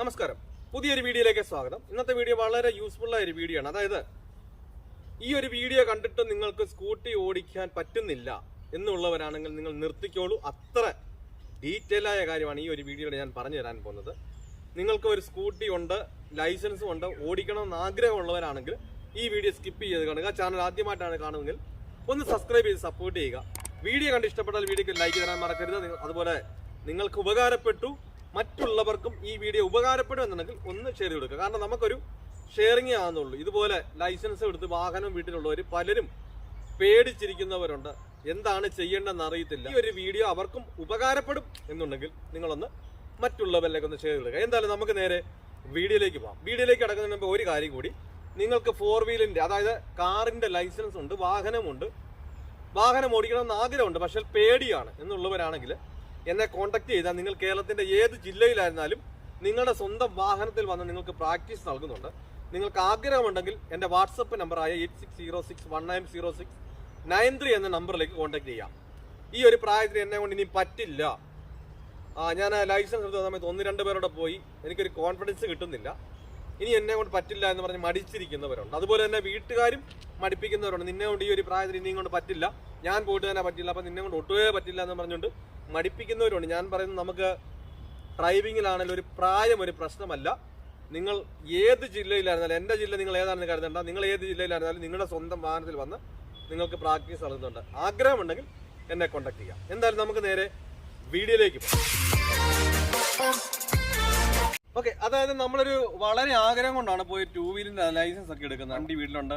നമസ്കാരം. പുതിയൊരു വീഡിയോയിലേക്ക് സ്വാഗതം. ഇന്നത്തെ വീഡിയോ വളരെ യൂസ്ഫുൾ ആയ ഒരു വീഡിയോ ആണ്. അതായത് ഈ ഒരു വീഡിയോ കണ്ടിട്ട് നിങ്ങൾക്ക് സ്കൂട്ടി ഓടിക്കാൻ പറ്റുന്നില്ല എന്നുള്ളവരാണെങ്കിൽ നിങ്ങൾ നിർത്തിക്കോളൂ. അത്ര ഡീറ്റെയിൽ ആയ കാര്യമാണ് ഈ ഒരു വീഡിയോയിൽ ഞാൻ പറഞ്ഞു തരാൻ പോകുന്നത്. നിങ്ങൾക്ക് ഒരു സ്കൂട്ടി ഉണ്ട് ലൈസൻസും ഉണ്ട് ഓടിക്കണമെന്ന് ആഗ്രഹമുള്ളവരാണെങ്കിൽ ഈ വീഡിയോ സ്കിപ്പ് ചെയ്ത് കാണുക. ചാനൽ ആദ്യമായിട്ടാണ് കാണുമെങ്കിൽ ഒന്ന് സബ്സ്ക്രൈബ് ചെയ്ത് സപ്പോർട്ട് ചെയ്യുക. വീഡിയോ കണ്ട് ഇഷ്ടപ്പെട്ടാൽ വീഡിയോക്ക് ലൈക്ക് തരാൻ മറക്കരുത്. അതുപോലെ നിങ്ങൾക്ക് ഉപകാരപ്പെട്ടു മറ്റുള്ളവർക്കും ഈ വീഡിയോ ഉപകാരപ്പെടും എന്നുണ്ടെങ്കിൽ ഒന്ന് ഷെയർ കൊടുക്കുക. കാരണം നമുക്കൊരു ഷെയറിങ് ആകുന്നുള്ളൂ ഇതുപോലെ ലൈസൻസ് എടുത്ത് വാഹനം വീട്ടിലുള്ളവർ പലരും പേടിച്ചിരിക്കുന്നവരുണ്ട്. എന്താണ് ചെയ്യേണ്ടതെന്ന് അറിയത്തില്ല. ഈ ഒരു വീഡിയോ അവർക്കും ഉപകാരപ്പെടും എന്നുണ്ടെങ്കിൽ നിങ്ങളൊന്ന് മറ്റുള്ളവരിലേക്ക് ഒന്ന് ഷെയർ ചെയ്യുക എന്തായാലും നമുക്ക് നേരെ വീഡിയോയിലേക്ക് പോകാം വീഡിയോയിലേക്ക് കിടക്കുന്നതിന് മുമ്പ് ഒരു കാര്യം കൂടി. നിങ്ങൾക്ക് ഫോർ വീലിന്റെ അതായത് കാറിന്റെ ലൈസൻസ് ഉണ്ട് വാഹനമുണ്ട്. വാഹനം ഓടിക്കണമെന്ന് ആഗ്രഹമുണ്ട് പക്ഷേ പേടിയാണ്. എന്നുള്ളവരാണെങ്കിൽ എന്നെ കോൺടാക്ട് ചെയ്താൽ നിങ്ങൾ കേരളത്തിന്റെ ഏത് ജില്ലയിലായിരുന്നാലും നിങ്ങളുടെ സ്വന്തം വാഹനത്തിൽ വന്ന് നിങ്ങൾക്ക് പ്രാക്ടീസ് നൽകുന്നുണ്ട്. നിങ്ങൾക്ക് ആഗ്രഹമുണ്ടെങ്കിൽ എന്റെ വാട്സപ്പ് നമ്പറായ eight six zero six one nine zero six nine three എന്ന നമ്പറിലേക്ക് കോൺടാക്ട് ചെയ്യാം. ഈ ഒരു പ്രായത്തിൽ എന്നെ കൊണ്ട് ഇനി പറ്റില്ല. ആ ഞാൻ ലൈസൻസ് എടുത്ത സമയത്ത് ഒന്ന് രണ്ട് പേരോടെ പോയി. എനിക്കൊരു കോൺഫിഡൻസ് കിട്ടുന്നില്ല. ഇനി എന്നെ കൊണ്ട് പറ്റില്ല എന്ന് പറഞ്ഞ് മടിച്ചിരിക്കുന്നവരുണ്ട്. അതുപോലെ തന്നെ വീട്ടുകാരും മടിപ്പിക്കുന്നവരുണ്ട്. നിന്നെ കൊണ്ട് ഈ ഒരു പ്രായത്തിൽ ഇനിയും കൊണ്ട് പറ്റില്ല. ഞാൻ പോയിട്ട് തന്നെ പറ്റില്ല. അപ്പം നിന്നെ കൊണ്ട് ഒട്ടുകേ പറ്റില്ല എന്ന് പറഞ്ഞുകൊണ്ട് മടിപ്പിക്കുന്നവരുണ്ട്. ഞാൻ പറയുന്നത് നമുക്ക് ഡ്രൈവിങ്ങിലാണെങ്കിലും ഒരു പ്രായം ഒരു പ്രശ്നമല്ല. നിങ്ങൾ ഏത് ജില്ലയിലായിരുന്നാലും എന്റെ ജില്ല നിങ്ങൾ ഏതാണെന്ന് കരുതണ്ട. നിങ്ങൾ ഏത് ജില്ലയിലായിരുന്നാലും നിങ്ങളുടെ സ്വന്തം വാഹനത്തിൽ വന്ന് നിങ്ങൾക്ക് പ്രാക്ടീസ് നടത്തുന്നുണ്ട്. ആഗ്രഹമുണ്ടെങ്കിൽ എന്നെ കോൺടാക്ട് ചെയ്യാം. എന്തായാലും നമുക്ക് നേരെ വീഡിയോയിലേക്ക് പോകാം. ഓക്കെ അതായത് നമ്മളൊരു വളരെ ആഗ്രഹം കൊണ്ടാണ് പോയി ടൂ വീലിന്റെ ലൈസൻസ് ഒക്കെ എടുക്കുന്നത്. വണ്ടി വീട്ടിലുണ്ട്.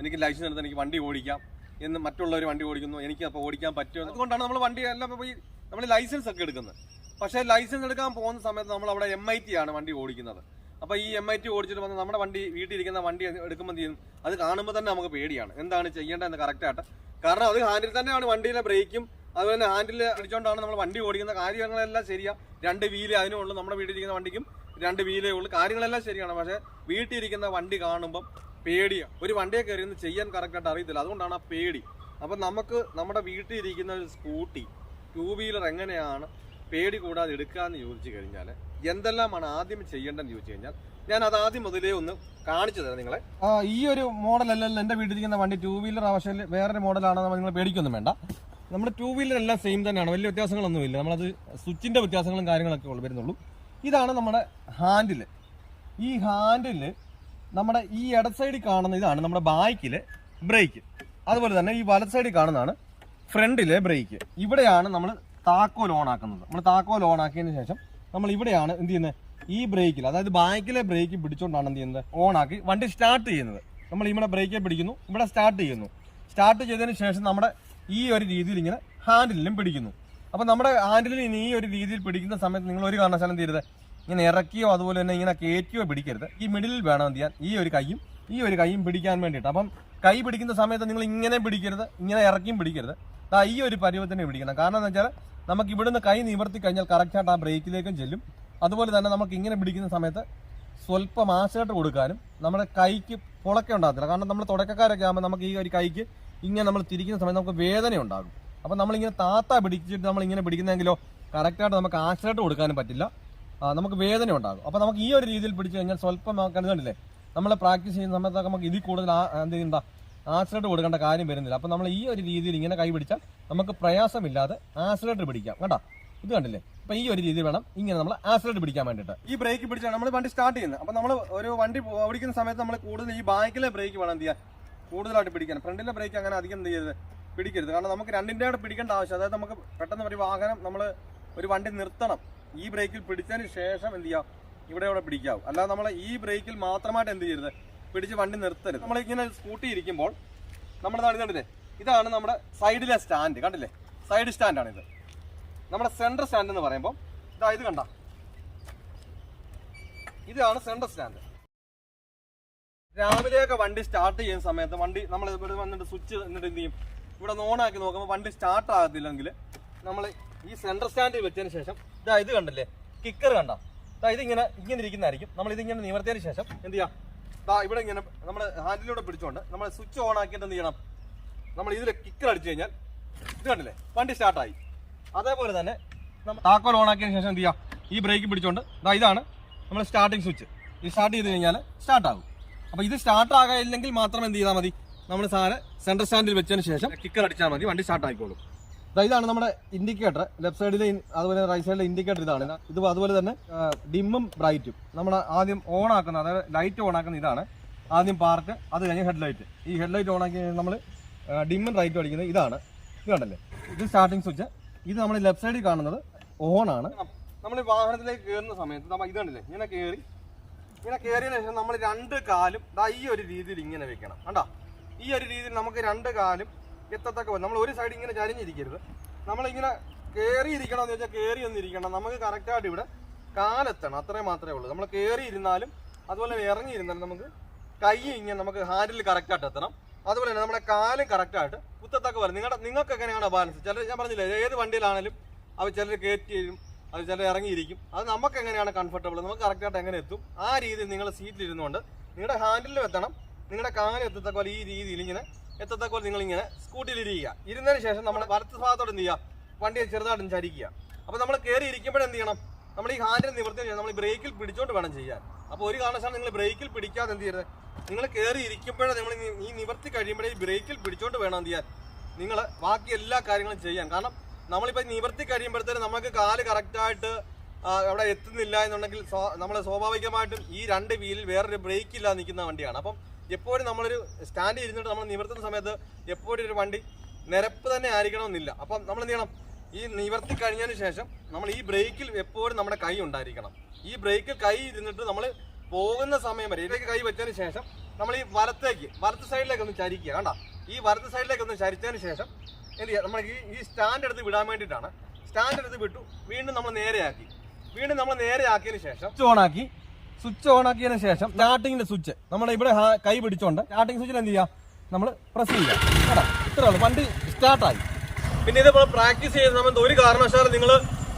എനിക്ക് ലൈസൻസ് എടുത്ത് എനിക്ക് വണ്ടി ഓടിക്കാം. എന്ന് മറ്റുള്ളവർ വണ്ടി ഓടിക്കുന്നു. എനിക്ക് അപ്പോൾ ഓടിക്കാൻ പറ്റുമോ? അതുകൊണ്ടാണ് നമ്മൾ വണ്ടി എല്ലാം പോയി നമ്മൾ ലൈസൻസ് ഒക്കെ എടുക്കുന്നത്. പക്ഷേ ലൈസൻസ് എടുക്കാൻ പോകുന്ന സമയത്ത് നമ്മൾ അവിടെ എം ഐ ടി ആണ് വണ്ടി ഓടിക്കുന്നത്. അപ്പോൾ ഈ എം ഐ ടി ഓടിച്ചിട്ട് വന്ന് നമ്മുടെ വണ്ടി വീട്ടിൽ ഇരിക്കുന്ന വണ്ടി എടുക്കുമ്പോൾ ചെയ്യും? അത് കാണുമ്പോൾ തന്നെ നമുക്ക് പേടിയാണ്. എന്താണ് ചെയ്യേണ്ടതെന്ന് കറക്റ്റായിട്ട് കാരണം അത് ഹാൻഡിൽ തന്നെയാണ് വണ്ടിയിലെ ബ്രേക്കും. അതുപോലെ തന്നെ ഹാൻഡിൽ അടിച്ചുകൊണ്ടാണ് നമ്മൾ വണ്ടി ഓടിക്കുന്ന കാര്യങ്ങളെല്ലാം ശരിയാണ് രണ്ട് വീൽ അതിനുള്ളൂ നമ്മുടെ വീട്ടിലിരിക്കുന്ന വണ്ടിക്കും. രണ്ട് വീലേ ഉള്ളൂ. കാര്യങ്ങളെല്ലാം ശരിയാണ്. പക്ഷേ വീട്ടിലിരിക്കുന്ന വണ്ടി കാണുമ്പം പേടിയാണ് ഒരു വണ്ടിയെ കയറി ഒന്ന് ചെയ്യാൻ കറക്റ്റായിട്ട് അറിയത്തില്ല. അതുകൊണ്ടാണ് ആ പേടി. അപ്പം നമുക്ക് നമ്മുടെ വീട്ടിലിരിക്കുന്ന ഒരു സ്കൂട്ടി ടൂ വീലർ എങ്ങനെയാണ് പേടി കൂടാതെ എടുക്കാന്ന് ചോദിച്ചു കഴിഞ്ഞാൽ എന്തെല്ലാമാണ് ആദ്യം ചെയ്യേണ്ടതെന്ന് ചോദിച്ചു കഴിഞ്ഞാൽ ഞാൻ അത് ആദ്യം മുതലേ ഒന്ന് കാണിച്ചു തരാം നിങ്ങളെ. ഈ ഒരു മോഡലല്ലല്ലോ എന്റെ വീട്ടിലിരിക്കുന്ന വണ്ടി ടൂ വീലർ ആവശ്യം വേറൊരു മോഡലാണെന്ന് നിങ്ങൾ പേടിക്കൊന്നും വേണ്ട. നമ്മുടെ ടൂ വീലർ എല്ലാം സെയിം തന്നെയാണ്. വലിയ വ്യത്യാസങ്ങളൊന്നുമില്ല. നമ്മളത് സ്വിച്ചിന്റെ വ്യത്യാസങ്ങളും കാര്യങ്ങളൊക്കെ വരുന്നുള്ളൂ. ഇതാണ് നമ്മുടെ ഹാൻഡിൽ ഈ ഹാൻഡിൽ നമ്മുടെ ഈ ഇട സൈഡിൽ കാണുന്ന ഇതാണ് നമ്മുടെ ബാക്കിൽ ബ്രേക്ക് അതുപോലെ തന്നെ ഈ വലത് സൈഡിൽ കാണുന്നതാണ് ഫ്രണ്ടിലെ ബ്രേക്ക് ഇവിടെയാണ് നമ്മൾ താക്കോൽ ഓൺ ആക്കുന്നത്. നമ്മൾ താക്കോൽ ഓൺ ആക്കിയതിന് ശേഷം നമ്മൾ ഇവിടെയാണ് എന്ത് ചെയ്യുന്നത്? ഈ ബ്രേക്കിൽ അതായത് ബാക്കിലെ ബ്രേക്ക് പിടിച്ചുകൊണ്ടാണ് എന്ത് ചെയ്യുന്നത്? ഓൺ ആക്കി വണ്ടി സ്റ്റാർട്ട് ചെയ്യുന്നത്. നമ്മൾ ഇവിടെ ബ്രേക്കിൽ പിടിക്കുന്നു ഇവിടെ സ്റ്റാർട്ട് ചെയ്യുന്നു. സ്റ്റാർട്ട് ചെയ്തതിന് ശേഷം നമ്മുടെ ഈ ഒരു രീതിയിൽ ഇങ്ങനെ ഹാൻഡിലും പിടിക്കുന്നു. അപ്പൊ നമ്മുടെ ഹാൻഡിൽ ഇനി ഈ ഒരു രീതിയിൽ പിടിക്കുന്ന സമയത്ത് നിങ്ങൾ ഒരു കാരണവശാലും തീരുത് ഇങ്ങനെ ഇറക്കിയോ അതുപോലെ തന്നെ ഇങ്ങനെ കയറ്റിയോ പിടിക്കരുത്. ഈ മിഡിലിൽ വേണം എന്ത് ചെയ്യാൻ? ഈ ഒരു കൈയും ഈ ഒരു കൈയും പിടിക്കാൻ വേണ്ടിയിട്ട്. അപ്പം കൈ പിടിക്കുന്ന സമയത്ത് നിങ്ങൾ ഇങ്ങനെ പിടിക്കരുത് ഇങ്ങനെ ഇറക്കിയും പിടിക്കരുത്. ദാ ഈ ഒരു പരുവത്തിനെ പിടിക്കണം. കാരണം എന്ന് വെച്ചാൽ നമുക്ക് ഇവിടുന്ന് കൈ നിവർത്തി കഴിഞ്ഞാൽ കറക്റ്റായിട്ട് ആ ബ്രേക്കിലേക്കും ചെല്ലും. അതുപോലെ തന്നെ നമുക്ക് ഇങ്ങനെ പിടിക്കുന്ന സമയത്ത് സ്വല്പം ആശയായിട്ട് കൊടുക്കാനും നമ്മുടെ കൈക്ക് പുളക്കം ഉണ്ടാകത്തില്ല. കാരണം നമ്മൾ തുടക്കക്കാരൊക്കെ ആകുമ്പോൾ നമുക്ക് ഈ ഒരു കൈക്ക് ഇങ്ങനെ നമ്മൾ തിരിക്കുന്ന സമയത്ത് നമുക്ക് വേദന ഉണ്ടാകും അപ്പം നമ്മളിങ്ങനെ താത്ത പിടിച്ചിട്ട് നമ്മൾ ഇങ്ങനെ പിടിക്കുന്നെങ്കിലോ കറക്റ്റായിട്ട് നമുക്ക് ആക്സിഡന്റ് കൊടുക്കാനും പറ്റില്ല. നമുക്ക് വേദന ഉണ്ടാകും. അപ്പം നമുക്ക് ഈ ഒരു രീതിയിൽ പിടിച്ചു കഴിഞ്ഞാൽ സ്വല്പം കരുതണ്ടില്ലേ നമ്മൾ പ്രാക്ടീസ് ചെയ്യുന്ന സമയത്തൊക്കെ നമുക്ക് ഇതിൽ കൂടുതൽ എന്താ ആക്സിഡന്റ് കൊടുക്കേണ്ട കാര്യം വരുന്നില്ല. അപ്പം നമ്മൾ ഈ ഒരു രീതിയിൽ ഇങ്ങനെ കൈ പിടിച്ചാൽ നമുക്ക് പ്രയാസമില്ലാതെ ആക്സിലേറ്റർ പിടിക്കാം. കേട്ടോ? ഇത് കണ്ടില്ലേ? അപ്പൊ ഈ ഒരു രീതി വേണം ഇങ്ങനെ നമ്മൾ ആക്സിലേറ്റർ പിടിക്കാൻ വേണ്ടിയിട്ട്. ഈ ബ്രേക്ക് പിടിച്ചാണ് നമ്മൾ വണ്ടി സ്റ്റാർട്ട് ചെയ്യുന്നത്. അപ്പൊ നമ്മൾ ഒരു വണ്ടി ഓടിക്കുന്ന സമയത്ത് നമ്മൾ കൂടുതൽ ഈ ബാക്കിലെ ബ്രേക്ക് വേണം എന്ത് ചെയ്യാൻ? കൂടുതലായിട്ട് പിടിക്കാൻ. ഫ്രണ്ടിലെ ബ്രേക്ക് അങ്ങനെ അധികം എന്ത് ചെയ്യരുത്. പിടിക്കരുത്. കാരണം നമുക്ക് രണ്ടിന്റെ കൂടെ പിടിക്കേണ്ട ആവശ്യം അതായത് നമുക്ക് പെട്ടെന്ന് ഒരു വാഹനം നമ്മൾ ഒരു വണ്ടി നിർത്തണം. ഈ ബ്രേക്കിൽ പിടിച്ചതിന് ശേഷം എന്ത് ചെയ്യാം? ഇവിടെ ഇവിടെ പിടിക്കാവും അല്ലാതെ നമ്മൾ ഈ ബ്രേക്കിൽ മാത്രമായിട്ട് എന്ത് ചെയ്യരുത്? പിടിച്ച് വണ്ടി നിർത്തരുത്. നമ്മൾ ഇങ്ങനെ സ്കൂട്ടി ഇരിക്കുമ്പോൾ നമ്മൾ കണ്ടില്ലേ? ഇതാണ് നമ്മുടെ സൈഡിലെ സ്റ്റാൻഡ്. കണ്ടില്ലേ? സൈഡ് സ്റ്റാൻഡാണ് ഇത്. നമ്മുടെ സെൻട്രൽ സ്റ്റാൻഡ് എന്ന് പറയുമ്പോൾ ഇതാ ഇത് കണ്ട. ഇതാണ് സെൻട്രൽ സ്റ്റാൻഡ്. രാവിലെയൊക്കെ വണ്ടി സ്റ്റാർട്ട് ചെയ്യുന്ന സമയത്ത് വണ്ടി നമ്മൾ ഇവിടെ വന്നിട്ട് സ്വിച്ച് എന്നിട്ട് എന്ത് ചെയ്യും? ഇവിടെ ഒന്ന് ഓണാക്കി നോക്കുമ്പോൾ വണ്ടി സ്റ്റാർട്ട് ആകത്തില്ലെങ്കിൽ നമ്മൾ ഈ സെൻട്രൽ സ്റ്റാൻഡിൽ വെച്ചതിന് ശേഷം ഇതാ ഇത് കണ്ടല്ലേ? കിക്കർ കണ്ട? ഇതാ ഇത് ഇങ്ങനെ ഇങ്ങനെ ഇരിക്കുന്നതായിരിക്കും. നമ്മൾ ഇതിങ്ങനെ നിവർത്തിയതിന് ശേഷം എന്ത് ചെയ്യാം? ഇതാ ഇവിടെ ഇങ്ങനെ നമ്മൾ ഹാൻഡിലൂടെ പിടിച്ചുകൊണ്ട് നമ്മൾ സ്വിച്ച് ഓൺ ആക്കിയിട്ട് എന്ത് ചെയ്യണം? നമ്മൾ ഇതിൽ കിക്കർ അടിച്ചു കഴിഞ്ഞാൽ ഇത് കണ്ടില്ലേ? വണ്ടി സ്റ്റാർട്ടായി അതേപോലെ തന്നെ നമ്മൾ താക്കോൽ ഓൺ ആക്കിയതിന് ശേഷം എന്ത് ചെയ്യാം? ഈ ബ്രേക്ക് പിടിച്ചുകൊണ്ട് ഇതാ ഇതാണ് നമ്മൾ സ്റ്റാർട്ടിങ് സ്വിച്ച് ഈ സ്റ്റാർട്ട് ചെയ്ത് കഴിഞ്ഞാൽ സ്റ്റാർട്ടാകും അപ്പോൾ ഇത് സ്റ്റാർട്ടാകില്ലെങ്കിൽ മാത്രം എന്ത് ചെയ്താൽ മതി? നമ്മൾ സാധനം സെൻട്രൽ സ്റ്റാൻഡിൽ വെച്ചതിന് ശേഷം കിക്കർ അടിച്ചാൽ മതി വണ്ടി സ്റ്റാർട്ട് ആയിക്കോളും. ഇതാണ് നമ്മുടെ ഇൻഡിക്കേറ്റർ ലെഫ്റ്റ് സൈഡിലെ അതുപോലെ റൈറ്റ് സൈഡിലെ ഇൻഡിക്കേറ്റർ ഇതാണ്. ഇത് അതുപോലെ തന്നെ ഡിമ്മും ബ്രൈറ്റും നമ്മൾ ആദ്യം ഓൺ ആക്കുന്ന അതായത് ലൈറ്റ് ഓൺ ആക്കുന്ന ഇതാണ്. ആദ്യം പാർക്ക് അത് കഴിഞ്ഞ് ഹെഡ്ലൈറ്റ് ഈ ഹെഡ്ലൈറ്റ് ഓൺ ആക്കി കഴിഞ്ഞാൽ നമ്മൾ ഡിമ്മും റൈറ്റും അടിക്കുന്നത് ഇതാണ്. ഇത് കണ്ടല്ലേ? ഇത് സ്റ്റാർട്ടിങ് സ്വിച്ച് ഇത് നമ്മൾ ലെഫ്റ്റ് സൈഡിൽ കാണുന്നത് ഓൺ ആണ്. നമ്മൾ വാഹനത്തിലേക്ക് കയറുന്ന സമയത്ത് നമ്മൾ ഇത് കണ്ടില്ലേ? ഇങ്ങനെ കയറി ഇങ്ങനെ കയറിയതിനു ശേഷം നമ്മൾ രണ്ട് കാലും ഈ ഒരു രീതിയിൽ ഇങ്ങനെ വെക്കണം. കണ്ടോ? ഈ ഒരു രീതിയിൽ നമുക്ക് രണ്ട് കാലും എത്തത്തക്ക നമ്മൾ ഒരു സൈഡ് ഇങ്ങനെ ചരിഞ്ഞിരിക്കരുത്. നമ്മളിങ്ങനെ കയറിയിരിക്കണം എന്ന് വെച്ചാൽ കയറി ഒന്നിരിക്കണം നമുക്ക് കറക്റ്റായിട്ട് ഇവിടെ കാലെത്തണം. അത്രേ മാത്രമേ ഉള്ളൂ. നമ്മൾ കയറി ഇരുന്നാലും അതുപോലെ ഇറങ്ങി ഇരുന്നാലും നമുക്ക് കൈ ഇങ്ങനെ നമുക്ക് ഹാൻഡിൽ കറക്റ്റായിട്ട് എത്തണം. അതുപോലെ തന്നെ നമ്മുടെ കാലും കറക്റ്റായിട്ട് കുത്തത്തക്ക പോലെ. നിങ്ങളുടെ നിങ്ങൾക്ക് എങ്ങനെയാണ് ബാലൻസ് ചിലർ ഞാൻ പറഞ്ഞില്ലേ ഏത് വണ്ടിയിലാണെങ്കിലും അവർ ചിലർ കയറ്റി തരും അത് ചിലർ ഇറങ്ങിയിരിക്കും. അത് നമുക്ക് എങ്ങനെയാണ് കംഫർട്ടബിൾ നമുക്ക് കറക്റ്റായിട്ട് എങ്ങനെ എത്തും? ആ രീതിയിൽ നിങ്ങൾ സീറ്റിലിരുന്നുകൊണ്ട് നിങ്ങളുടെ ഹാൻഡിലും എത്തണം. നിങ്ങളുടെ കാൽ എത്തത്തക്ക പോലെ ഈ രീതിയിൽ ഇങ്ങനെ നിങ്ങൾ ഇങ്ങനെ സ്കൂട്ടിയിൽ ഇരിക്കുക ഇരുന്നതിന് ശേഷം നമ്മൾ വലത്ത് ഭാഗത്തോടെ എന്ത് ചെയ്യുക? വണ്ടിയെ ചെറുതായിട്ടും ചരിക്കുക. അപ്പോൾ നമ്മൾ കയറി ഇരിക്കുമ്പോൾ എന്ത് ചെയ്യണം? നമ്മൾ ഈ ഹാൻഡിൽ നിവർത്തി നമ്മൾ ബ്രേക്കിൽ പിടിച്ചോണ്ട് വേണം ചെയ്യാൻ. അപ്പോൾ ഒരു കാരണവശാലും നിങ്ങൾ ബ്രേക്കിൽ പിടിക്കാതെ എന്ത് ചെയ്യരുത്. നിങ്ങൾ കയറി ഇരിക്കുമ്പോഴേ നിങ്ങൾ ഈ- ഈ നിവർത്തി കഴിയുമ്പോഴേ ഈ ബ്രേക്കിൽ പിടിച്ചോണ്ട് വേണം എന്ത് ചെയ്യാൻ. നിങ്ങൾ ബാക്കി എല്ലാ കാര്യങ്ങളും ചെയ്യാൻ. കാരണം നമ്മളിപ്പോൾ നിവർത്തി കഴിയുമ്പോഴത്തേനും നമുക്ക് കാൽ കറക്റ്റായിട്ട് അവിടെ എത്തുന്നില്ല എന്നുണ്ടെങ്കിൽ നമ്മൾ സ്വാഭാവികമായിട്ടും ഈ രണ്ട് വീലിൽ വേറൊരു ബ്രേക്ക് ഇല്ലാതെ നിൽക്കുന്ന വണ്ടിയാണ്. അപ്പം എപ്പോഴും നമ്മളൊരു സ്റ്റാൻഡ് ഇരുന്നിട്ട് നമ്മൾ നിവർത്തുന്ന സമയത്ത് എപ്പോഴും ഒരു വണ്ടി നിരപ്പ് തന്നെ ആയിരിക്കണമെന്നില്ല. അപ്പം നമ്മൾ എന്ത് ചെയ്യണം? ഈ നിവർത്തി കഴിഞ്ഞതിന് ശേഷം നമ്മൾ ഈ ബ്രേക്കിൽ എപ്പോഴും നമ്മുടെ കൈ ഉണ്ടായിരിക്കണം. ഈ ബ്രേക്കിൽ കൈ ഇരുന്നിട്ട് നമ്മൾ പോകുന്ന സമയം വരെ ഇതിലേക്ക് കൈ വെച്ചതിന് ശേഷം നമ്മൾ ഈ വലത്തേക്ക് വലത്ത് സൈഡിലേക്ക് ഒന്ന് ചരിക്കുക. കണ്ട? ഈ വലത്ത് സൈഡിലേക്ക് ഒന്ന് ചരിച്ചതിന് ശേഷം എന്ത് ചെയ്യുക നമ്മൾ ഈ ഈ സ്റ്റാൻഡ് എടുത്ത് വിടാൻ വേണ്ടിയിട്ടാണ്. സ്റ്റാൻഡ് എടുത്ത് വിട്ടു വീണ്ടും നമ്മൾ നേരെയാക്കി. വീണ്ടും നമ്മൾ നേരെയാക്കിയതിന് ശേഷം ഓണാക്കി സ്വിച്ച് ഓൺ ആക്കിയതിന് ശേഷം സ്റ്റാർട്ടിങ്ങിന്റെ സ്വിച്ച്. നമ്മൾ ഇവിടെ കൈ പിടിച്ചോണ്ട് സ്റ്റാർട്ടിംഗ് സ്വിച്ചിൽ എന്ത് ചെയ്യാം? നമ്മൾ പ്രസ് ചെയ്യുക കേട്ടോ? ഇത്രേ ഉള്ളൂ. വണ്ടി സ്റ്റാർട്ടായി പിന്നെ ഇതേപോലെ പ്രാക്ടീസ് ചെയ്യുന്ന സമയത്ത് ഒരു കാരണവശാലും നിങ്ങൾ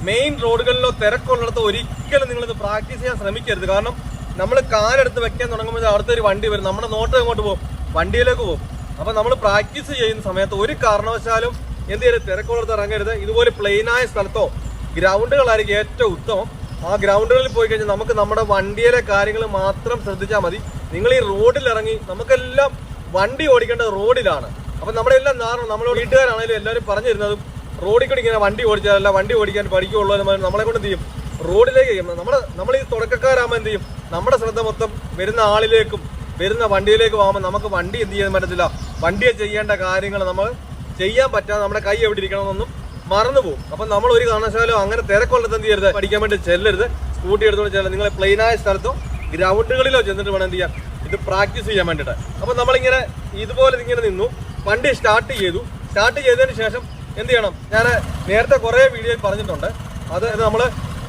മെയിൻ റോഡുകളിലോ തിരക്കുള്ളിടത്ത് ഒരിക്കലും നിങ്ങൾ ഇത് പ്രാക്ടീസ് ചെയ്യാൻ ശ്രമിക്കരുത്. കാരണം നമ്മൾ കാലെടുത്ത് വെക്കാൻ തുടങ്ങുമ്പോൾ അടുത്തൊരു വണ്ടി വരും. നമ്മുടെ നോട്ടം എങ്ങോട്ട് പോകും? വണ്ടിയിലേക്ക് പോകും. അപ്പം നമ്മൾ പ്രാക്ടീസ് ചെയ്യുന്ന സമയത്ത് ഒരു കാരണവശാലും എന്ത് ചെയ്യരുത്? തിരക്കുള്ളിടത്ത് ഇറങ്ങരുത്. ഇതുപോലെ പ്ലെയിനായ സ്ഥലത്തോ ഗ്രൗണ്ടുകളായിരിക്കും ഏറ്റവും ഉത്തമം. ആ ഗ്രൗണ്ടുകളിൽ പോയി കഴിഞ്ഞാൽ നമുക്ക് നമ്മുടെ വണ്ടിയിലെ കാര്യങ്ങൾ മാത്രം ശ്രദ്ധിച്ചാൽ മതി. നിങ്ങൾ ഈ റോഡിൽ ഇറങ്ങി നമുക്കെല്ലാം വണ്ടി ഓടിക്കേണ്ടത് റോഡിലാണ്. അപ്പൊ നമ്മുടെ എല്ലാം നാറും നമ്മൾ വീട്ടുകാരാണെങ്കിലും എല്ലാവരും പറഞ്ഞു തരുന്നതും റോഡിൽ കൂടി ഇങ്ങനെ വണ്ടി ഓടിച്ചാലല്ല വണ്ടി ഓടിക്കാൻ പഠിക്കുള്ളൂ എന്ന് നമ്മളെ കൊണ്ട് ചെയ്യും? റോഡിലേക്ക് ചെയ്യും. നമ്മൾ നമ്മൾ ഈ തുടക്കക്കാരാകുമ്പോൾ എന്ത് ചെയ്യും? നമ്മുടെ ശ്രദ്ധ മൊത്തം വരുന്ന ആളിലേക്കും വരുന്ന വണ്ടിയിലേക്കും പോകുമ്പോൾ നമുക്ക് വണ്ടി എന്ത് ചെയ്യാൻ പറ്റത്തില്ല. വണ്ടിയെ ചെയ്യേണ്ട കാര്യങ്ങൾ നമ്മൾ ചെയ്യാൻ പറ്റാതെ നമ്മുടെ കൈ എവിടെ ഇരിക്കണമെന്നൊന്നും മറന്നു പോകും അപ്പൊ നമ്മൾ ഒരു കാരണവശാലും അങ്ങനെ തിരക്കുള്ളത് എന്ത് ചെയ്യരുത്? പഠിക്കാൻ വേണ്ടി ചെല്ലരുത്. സ്കൂട്ടി എടുത്തോണ്ട് ചെല്ലരുത്. നിങ്ങൾ പ്ലെയിനായ സ്ഥലത്തോ ഗ്രൗണ്ടുകളിലോ ചെന്നിട്ട് വേണം എന്ത് ചെയ്യാം? ഇത് പ്രാക്ടീസ് ചെയ്യാൻ വേണ്ടിയിട്ട്. അപ്പൊ നമ്മളിങ്ങനെ ഇതുപോലെ ഇങ്ങനെ നിന്നു. വണ്ടി സ്റ്റാർട്ട് ചെയ്തു. സ്റ്റാർട്ട് ചെയ്തതിന് ശേഷം എന്ത് ചെയ്യണം? ഞാൻ നേരത്തെ കുറേ വീഡിയോയിൽ പറഞ്ഞിട്ടുണ്ട്. അത് നമ്മൾ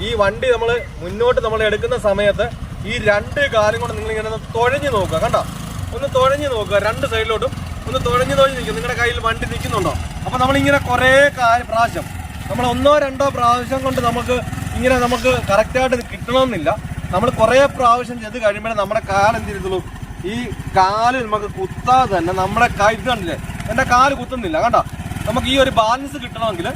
ഈ വണ്ടി നമ്മൾ മുന്നോട്ട് നമ്മൾ എടുക്കുന്ന സമയത്ത് ഈ രണ്ട് കാലം കൊണ്ട് നിങ്ങൾ ഇങ്ങനെ ഒന്ന് തുഴഞ്ഞു നോക്കുക. കണ്ടോ? ഒന്ന് തുഴഞ്ഞു നോക്കുക. രണ്ട് സൈഡിലോട്ടും ഒന്ന് തുഴഞ്ഞു തുഴഞ്ഞു നിൽക്കും. നിങ്ങളുടെ കയ്യിൽ വണ്ടി നിൽക്കുന്നുണ്ടോ? അപ്പോൾ നമ്മളിങ്ങനെ കുറേ പ്രാവശ്യം നമ്മൾ ഒന്നോ രണ്ടോ പ്രാവശ്യം കൊണ്ട് നമുക്ക് ഇങ്ങനെ നമുക്ക് കറക്റ്റായിട്ട് കിട്ടണമെന്നില്ല. നമ്മൾ കുറേ പ്രാവശ്യം ചെയ്ത് കഴിയുമ്പോഴേ നമ്മുടെ കാൽ എന്ത് ചെയ്തുള്ളൂ ഈ കാൽ നമുക്ക് കുത്താതെ തന്നെ നമ്മുടെ കൈ കണ്ടില്ലേ? എന്റെ കാൽ കുത്തുന്നില്ല കണ്ടോ? നമുക്ക് ഈ ഒരു ബാലൻസ് കിട്ടണമെങ്കിൽ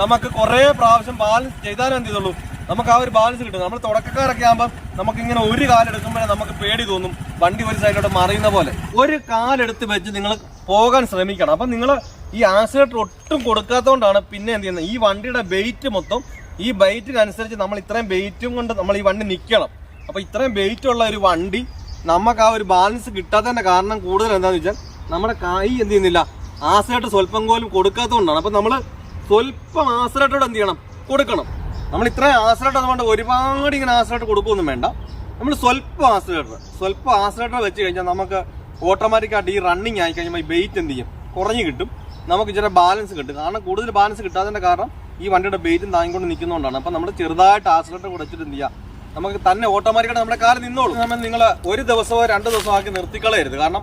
നമുക്ക് കുറേ പ്രാവശ്യം ബാലൻസ് ചെയ്താലേ എന്ത് ചെയ്തുള്ളൂ? നമുക്ക് ആ ഒരു ബാലൻസ് കിട്ടും. നമ്മൾ തുടക്കക്കാരൊക്കെ ആകുമ്പോൾ നമുക്ക് ഇങ്ങനെ ഒരു കാലെടുക്കുമ്പോഴേ നമുക്ക് പേടി തോന്നും. വണ്ടി ഒരു സൈഡിലോട്ട് മറിയുന്ന പോലെ. ഒരു കാലെടുത്ത് വെച്ച് നിങ്ങൾ പോകാൻ ശ്രമിക്കണം. അപ്പം നിങ്ങൾ ഈ ആക്സിലേറ്റർ ഒട്ടും കൊടുക്കാത്തതുകൊണ്ടാണ് പിന്നെ എന്ത് ചെയ്യുന്നത്? ഈ വണ്ടിയുടെ വെയിറ്റ് മൊത്തം ഈ ബൈറ്റിനനുസരിച്ച് നമ്മൾ ഇത്രയും വെയിറ്റും കൊണ്ട് നമ്മൾ ഈ വണ്ടി നിൽക്കണം അപ്പോൾ ഇത്രയും വെയിറ്റ് ഉള്ള ഒരു വണ്ടി നമുക്ക് ആ ഒരു ബാലൻസ് കിട്ടാത്തതിന്റെ കാരണം കൂടുതൽ എന്താണെന്ന് വെച്ചാൽ നമ്മുടെ കൈ എന്ത് ചെയ്യുന്നില്ല ആസിലേറ്റർ സ്വല്പം പോലും കൊടുക്കാത്തതുകൊണ്ടാണ് അപ്പം നമ്മൾ സ്വല്പം ആസിലേറ്ററോട് എന്ത് ചെയ്യണം? കൊടുക്കണം. നമ്മൾ ഇത്രയും ആസിലേറ്റർ അതുകൊണ്ട് ഒരുപാട് ഇങ്ങനെ ആസിലേറ്റർ കൊടുക്കുകയൊന്നും വേണ്ട. നമ്മൾ സ്വല്പം ആസിലേറ്റർ സ്വല്പം ആസിലേറ്റർ വെച്ച് കഴിഞ്ഞാൽ നമുക്ക് ഓട്ടോമാറ്റിക്കായിട്ട് ഈ റണ്ണിങ് ആയി കഴിഞ്ഞാൽ ഈ വെയിറ്റ് എന്ത് ചെയ്യും? കുറഞ്ഞു കിട്ടും. നമുക്ക് ഇച്ചിരി ബാലൻസ് കിട്ടും. കാരണം കൂടുതൽ ബാലൻസ് കിട്ടാതിന്റെ കാരണം ഈ വണ്ടിയുടെ വെയിറ്റും താങ്ങിക്കൊണ്ട് നിൽക്കുന്നതുകൊണ്ടാണ്. അപ്പം നമ്മൾ ചെറുതായിട്ട് ആസിലേറ്റർ കുറച്ചിട്ട് എന്ത് ചെയ്യുക നമുക്ക് തന്നെ ഓട്ടോമാറ്റിക്കായിട്ട് നമ്മുടെ കാലം നിന്നോളൂ. നമ്മൾ നിങ്ങൾ ഒരു ദിവസമോ രണ്ട് ദിവസമോ ആക്കി നിർത്തിക്കളയരുത്. കാരണം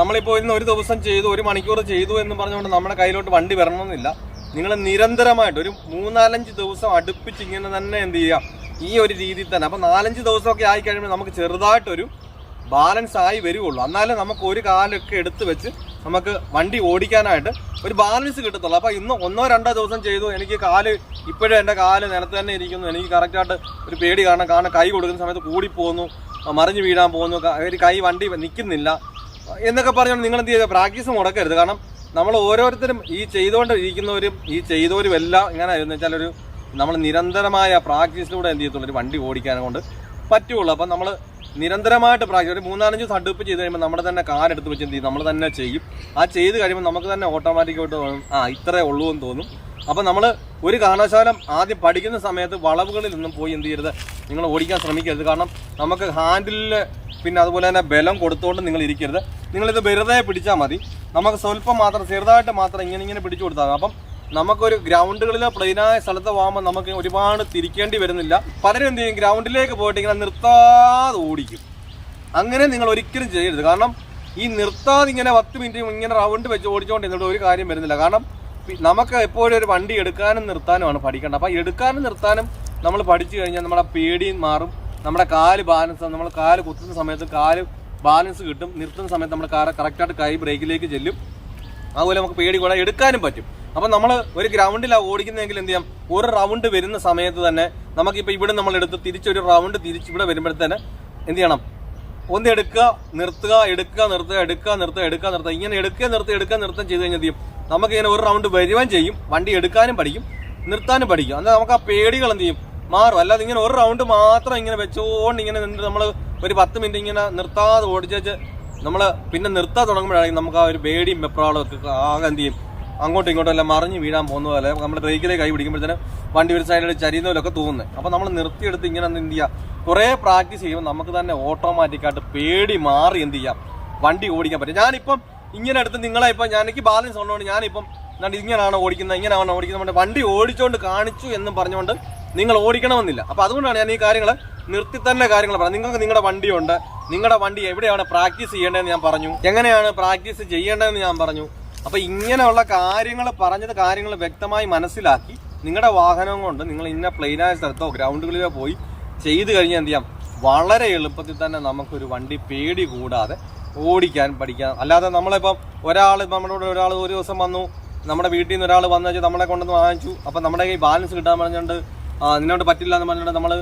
നമ്മളിപ്പോൾ ഇന്ന് ഒരു ദിവസം ചെയ്തു ഒരു മണിക്കൂർ ചെയ്തു എന്ന് പറഞ്ഞുകൊണ്ട് നമ്മുടെ കയ്യിലോട്ട് വണ്ടി വരണമെന്നില്ല. നിങ്ങൾ നിരന്തരമായിട്ട് ഒരു മൂന്നാലഞ്ച് ദിവസം അടുപ്പിച്ച് ഇങ്ങനെ തന്നെ എന്ത് ചെയ്യുക ഈ ഒരു രീതിയിൽ തന്നെ. അപ്പം നാലഞ്ച് ദിവസമൊക്കെ ആയി കഴിയുമ്പോൾ നമുക്ക് ചെറുതായിട്ടൊരു ബാലൻസ് ആയി വരുവുള്ളൂ. എന്നാലും നമുക്ക് ഒരു കാലൊക്കെ എടുത്തു വെച്ച് നമുക്ക് വണ്ടി ഓടിക്കാനായിട്ട് ഒരു ബാലൻസ് കിട്ടത്തുള്ളൂ. അപ്പോൾ ഇന്ന് ഒന്നോ രണ്ടോ ദിവസം ചെയ്തു. എനിക്ക് കാൽ ഇപ്പോഴും എന്റെ കാൽ നിലത്ത് തന്നെ ഇരിക്കുന്നു. എനിക്ക് കറക്റ്റായിട്ട് ഒരു പേടി കാരണം കാരണം കൈ കൊടുക്കുന്ന സമയത്ത് കൂടിപ്പോകുന്നു മറിഞ്ഞ് വീഴാൻ പോകുന്നു ഒരു കൈ വണ്ടി നിൽക്കുന്നില്ല. എന്നൊക്കെ പറഞ്ഞാൽ നിങ്ങൾ എന്ത് ചെയ്യുക? പ്രാക്ടീസ് മുടക്കരുത്. കാരണം നമ്മൾ ഓരോരുത്തരും ഈ ചെയ്തുകൊണ്ടിരിക്കുന്നവരും ഈ ചെയ്തവരും എല്ലാം ഇങ്ങനെ എന്ന് വെച്ചാൽ ഒരു നമ്മൾ നിരന്തരമായ പ്രാക്ടീസിലൂടെ എന്ത് ചെയ്യത്തുള്ളൂ? ഒരു വണ്ടി ഓടിക്കാൻ കൊണ്ട് പറ്റുള്ളൂ. അപ്പം നമ്മൾ നിരന്തരമായിട്ട് പ്രാക്ടീസ് ഒരു മൂന്നാലഞ്ച് തടുപ്പ് ചെയ്ത് കഴിയുമ്പോൾ നമ്മുടെ തന്നെ കാലെടുത്ത് വെച്ച് എന്ത് ചെയ്യും? നമ്മൾ തന്നെ ചെയ്യും. ആ ചെയ്ത് കഴിയുമ്പോൾ നമുക്ക് തന്നെ ഓട്ടോമാറ്റിക്കായിട്ട് തോന്നും ആ ഇത്രേ ഉള്ളൂ എന്ന് തോന്നും. അപ്പം നമ്മൾ ഒരു കാരണവശാലും ആദ്യം പഠിക്കുന്ന സമയത്ത് വളവുകളിൽ നിന്നും പോയി എന്ത് ചെയ്യരുത്? നിങ്ങൾ ഓടിക്കാൻ ശ്രമിക്കരുത്. കാരണം നമുക്ക് ഹാൻഡിലിൽ പിന്നെ അതുപോലെ തന്നെ ബലം കൊടുത്തുകൊണ്ട് നിങ്ങൾ ഇരിക്കരുത്. നിങ്ങളിത് വെറുതെ പിടിച്ചാൽ മതി. നമുക്ക് സ്വല്പം മാത്രം ചെറുതായിട്ട് മാത്രം ഇങ്ങനെ ഇങ്ങനെ പിടിച്ചു കൊടുത്താൽ അപ്പം നമുക്കൊരു ഗ്രൗണ്ടുകളിലോ പ്ലെയിനായ സ്ഥലത്ത് പോകുമ്പോൾ നമുക്ക് ഒരുപാട് തിരിക്കേണ്ടി വരുന്നില്ല. പലരും എന്ത് ചെയ്യും? ഗ്രൗണ്ടിലേക്ക് പോയിട്ട് ഇങ്ങനെ നിർത്താതെ ഓടിക്കും. അങ്ങനെ നിങ്ങൾ ഒരിക്കലും ചെയ്യരുത്. കാരണം ഈ നിർത്താതെ ഇങ്ങനെ പത്ത് മിനിറ്റ് ഇങ്ങനെ റൗണ്ട് വെച്ച് ഓടിച്ചുകൊണ്ട് എന്നിട്ട് ഒരു കാര്യം വരുന്നില്ല. കാരണം നമുക്ക് എപ്പോഴും ഒരു വണ്ടി എടുക്കാനും നിർത്താനുമാണ് പഠിക്കേണ്ടത്. അപ്പം എടുക്കാനും നിർത്താനും നമ്മൾ പഠിച്ചു കഴിഞ്ഞാൽ നമ്മുടെ പേടിയും മാറും. നമ്മുടെ കാൽ ബാലൻസ് നമ്മൾ കാൽ കുത്തുന്ന സമയത്ത് കാൽ ബാലൻസ് കിട്ടും. നിർത്തുന്ന സമയത്ത് നമ്മൾ കാറ് കറക്റ്റായിട്ട് കൈ ബ്രേക്കിലേക്ക് ചെല്ലും. അതുപോലെ നമുക്ക് പേടി കൂടാതെ എടുക്കാനും പറ്റും. അപ്പം നമ്മൾ ഒരു ഗ്രൗണ്ടിലാണ് ഓടിക്കുന്നതെങ്കിൽ എന്ത് ചെയ്യാം? ഒരു റൗണ്ട് വരുന്ന സമയത്ത് തന്നെ നമുക്കിപ്പോൾ ഇവിടെ നമ്മൾ എടുത്ത് തിരിച്ചൊരു റൗണ്ട് തിരിച്ച് ഇവിടെ വരുമ്പോഴത്തേന് എന്ത് ചെയ്യണം? ഒന്ന് എടുക്കുക നിർത്തുക എടുക്കുക നിർത്തുക എടുക്കുക നിർത്തുക എടുക്കുക നിർത്തുക. ഇങ്ങനെ എടുക്കുക നിർത്തുക എടുക്കുക നിർത്തുക ചെയ്ത് കഴിഞ്ഞാൽ നമുക്ക് ഇങ്ങനെ ഒരു റൗണ്ട് വരുവാൻ ചെയ്യും. വണ്ടി എടുക്കാനും പഠിക്കും നിർത്താനും പഠിക്കും. എന്നാൽ നമുക്ക് ആ പേടികൾ എന്ത് ചെയ്യും? മാറും. അല്ലാതെ ഇങ്ങനെ ഒരു റൗണ്ട് മാത്രം ഇങ്ങനെ വെച്ചുകൊണ്ട് ഇങ്ങനെ നിന്നിട്ട് നമ്മൾ ഒരു പത്ത് മിനിറ്റ് ഇങ്ങനെ നിർത്താതെ ഓടിച്ചേച്ച് നമ്മൾ പിന്നെ നിർത്താൻ തുടങ്ങുമ്പോഴാണെങ്കിൽ നമുക്ക് ആ ഒരു പേടിയും വെപ്രാളും ഒക്കെ ആകെ എന്ത് ചെയ്യും? അങ്ങോട്ടും ഇങ്ങോട്ടും എല്ലാം മറിഞ്ഞ് വീഴാൻ പോകുന്ന പോലെ നമ്മൾ ബ്രേക്കിലേക്ക് കൈ പിടിക്കുമ്പോഴത്തേനും വണ്ടി ഒരു സൈഡിൽ ചരിയുന്നതിലൊക്കെ തോന്നുന്നത് അപ്പോൾ നമ്മൾ നിർത്തിയെടുത്ത് ഇങ്ങനെ എന്ത് ചെയ്യുക കുറേ പ്രാക്ടീസ് ചെയ്യുമ്പോൾ നമുക്ക് തന്നെ ഓട്ടോമാറ്റിക്കായിട്ട് പേടി മാറി എന്ത് ചെയ്യാം? വണ്ടി ഓടിക്കാൻ പറ്റും. ഞാനിപ്പം ഇങ്ങനെ അടുത്ത് നിങ്ങളെ ഇപ്പം ഞാൻ എനിക്ക് ബാലൻസ് ഉള്ളതുകൊണ്ട് ഞാനിപ്പം എന്നാണ്ട് ഇങ്ങനെയാണ് ഓടിക്കുന്നത് ഇങ്ങനെയാണ് ഓടിക്കുന്നത് വണ്ടി ഓടിച്ചുകൊണ്ട് കാണിച്ചു എന്നും പറഞ്ഞുകൊണ്ട് നിങ്ങൾ ഓടിക്കണമെന്നില്ല. അപ്പോൾ അതുകൊണ്ടാണ് ഞാൻ ഈ കാര്യങ്ങൾ നിർത്തി തന്നെ കാര്യങ്ങൾ പറഞ്ഞത്. നിങ്ങൾക്ക് നിങ്ങളുടെ വണ്ടിയുണ്ട്. നിങ്ങളുടെ വണ്ടി എവിടെയാണ് പ്രാക്ടീസ് ചെയ്യേണ്ടതെന്ന് ഞാൻ പറഞ്ഞു. എങ്ങനെയാണ് പ്രാക്ടീസ് ചെയ്യേണ്ടതെന്ന് ഞാൻ പറഞ്ഞു. അപ്പോൾ ഇങ്ങനെയുള്ള കാര്യങ്ങൾ പറഞ്ഞത് കാര്യങ്ങൾ വ്യക്തമായി മനസ്സിലാക്കി നിങ്ങളുടെ വാഹനം കൊണ്ട് നിങ്ങൾ ഇന്ന പ്ലെയിനായ സ്ഥലത്തോ ഗ്രൗണ്ടുകളിലോ പോയി ചെയ്തു കഴിഞ്ഞാൽ എന്ത് ചെയ്യാം? വളരെ എളുപ്പത്തിൽ തന്നെ നമുക്കൊരു വണ്ടി പേടി കൂടാതെ ഓടിക്കാൻ പഠിക്കാം. അല്ലാതെ നമ്മളിപ്പം ഒരാൾ നമ്മളോട് ഒരാൾ ഒരു ദിവസം വന്നു നമ്മുടെ വീട്ടിൽ നിന്ന് ഒരാൾ വന്നു വെച്ചാൽ നമ്മളെ കൊണ്ടുവന്ന് വാങ്ങിച്ചു. അപ്പം നമ്മുടെ കയ്യിൽ ബാലൻസ് കിട്ടാൻ പറഞ്ഞുകൊണ്ട് നിന്നോട് പറ്റില്ല എന്ന് പറഞ്ഞുകൊണ്ട് നമ്മൾ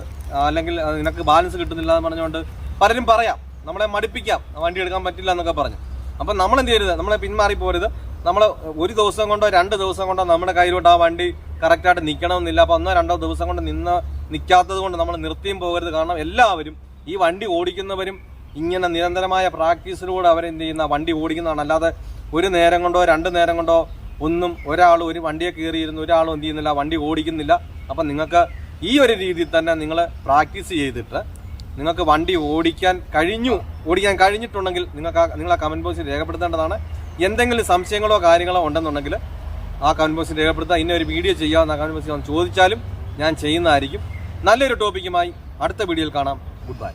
അല്ലെങ്കിൽ നിനക്ക് ബാലൻസ് കിട്ടുന്നില്ല എന്ന് പറഞ്ഞുകൊണ്ട് പലരും പറയാം. നമ്മളെ മടിപ്പിക്കാം. വണ്ടി എടുക്കാൻ പറ്റില്ല എന്നൊക്കെ പറഞ്ഞു. അപ്പം നമ്മൾ എന്ത് ചെയ്യരുത്? നമ്മളെ പിന്മാറി പോരുത് നമ്മൾ ഒരു ദിവസം കൊണ്ടോ രണ്ട് ദിവസം കൊണ്ടോ നമ്മുടെ കയ്യിലോട്ട് ആ വണ്ടി കറക്റ്റായിട്ട് നിൽക്കണമെന്നില്ല അപ്പോൾ ഒന്നോ രണ്ടോ ദിവസം കൊണ്ട് നിന്ന് നിൽക്കാത്തത് കൊണ്ട് നമ്മൾ നിർത്തിയും പോകരുത്. കാരണം എല്ലാവരും ഈ വണ്ടി ഓടിക്കുന്നവരും ഇങ്ങനെ നിരന്തരമായ പ്രാക്ടീസിലൂടെ അവരെന്ത് ചെയ്യുന്ന വണ്ടി ഓടിക്കുന്നതാണ്. അല്ലാതെ ഒരു നേരം കൊണ്ടോ രണ്ട് നേരം കൊണ്ടോ ഒന്നും ഒരാൾ ഒരു വണ്ടിയെ കയറിയിരുന്നു ഒരാളും എന്ത് ചെയ്യുന്നില്ല വണ്ടി ഓടിക്കുന്നില്ല. അപ്പം നിങ്ങൾക്ക് ഈ ഒരു രീതിയിൽ തന്നെ നിങ്ങൾ പ്രാക്ടീസ് ചെയ്തിട്ട് നിങ്ങൾക്ക് വണ്ടി ഓടിക്കാൻ കഴിഞ്ഞു ഓടിക്കാൻ കഴിഞ്ഞിട്ടുണ്ടെങ്കിൽ നിങ്ങൾക്ക് നിങ്ങൾ ആ കമന്റ് ബോക്സിൽ രേഖപ്പെടുത്തേണ്ടതാണ്. എന്തെങ്കിലും സംശയങ്ങളോ കാര്യങ്ങളോ ഉണ്ടെന്നുണ്ടെങ്കിൽ ആ കമന്റ് ബോക്സിൽ രേഖപ്പെടുത്തുക. ഇന്ന ഒരു വീഡിയോ ചെയ്യാമെന്ന് ആ കമന്റ് ബോക്സിൽ ചോദിച്ചാലും ഞാൻ ചെയ്യുന്നതായിരിക്കും. നല്ലൊരു ടോപ്പിക്കുമായി അടുത്ത വീഡിയോയിൽ കാണാം. Good bye